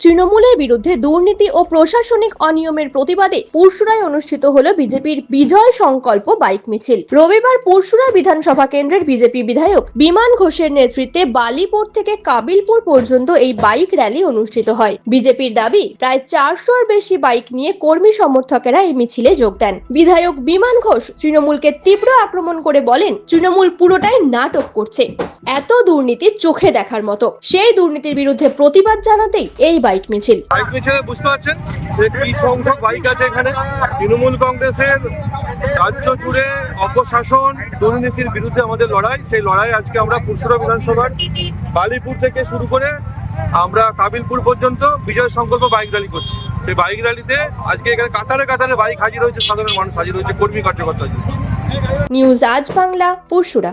তৃণমূলের বিরুদ্ধে দুর্নীতি ও প্রশাসনিক অনিয়মের প্রতিবাদে পুরসুরায় অনুষ্ঠিত হল বিজেপির বিজয় সংকল্প বাইক মিছিল। রবিবার পুরসুরা বিধানসভা কেন্দ্রের বিজেপি বিধায়ক বিমান ঘোষের নেতৃত্বে বালিপুর থেকে কাবিলপুর পর্যন্ত এই বাইক র্যালি অনুষ্ঠিত হয়। বিজেপির দাবি, প্রায় চারশোর বেশি বাইক নিয়ে কর্মী সমর্থকেরা এই মিছিলে যোগ দেন। বিধায়ক বিমান ঘোষ তৃণমূলকে তীব্র আক্রমণ করে বলেন, তৃণমূল পুরোটাই নাটক করছে। এত দুর্নীতি চোখে দেখার মতো। সেই দুর্নীতির বিরুদ্ধে প্রতিবাদ জানাতেই এই বাইক মিছিল। বাইক মিছিলে বুঝতে পারছেন যে কি সংখ্যক বাইক আছে এখানে। তৃণমূল কংগ্রেসের রাজ্য জুড়ে অপশাসন দুর্নীতির বিরুদ্ধে আমাদের লড়াই। সেই লড়াই আজকে আমরা পুরসুরা বিধানসভার বালিপুর থেকে শুরু করে আমরা কাবিলপুর পর্যন্ত বিজয় সংকল্প বাইক র্যালি করছি। সেই বাইক র্যালিতে আজকে এখানে কাতারে কাতারে বাইক হাজির হয়েছে সাধারণ মানুষ হাজির হয়েছে কর্মী কার্যকর্তা নিউজ আজ বাংলা পুরসুরা।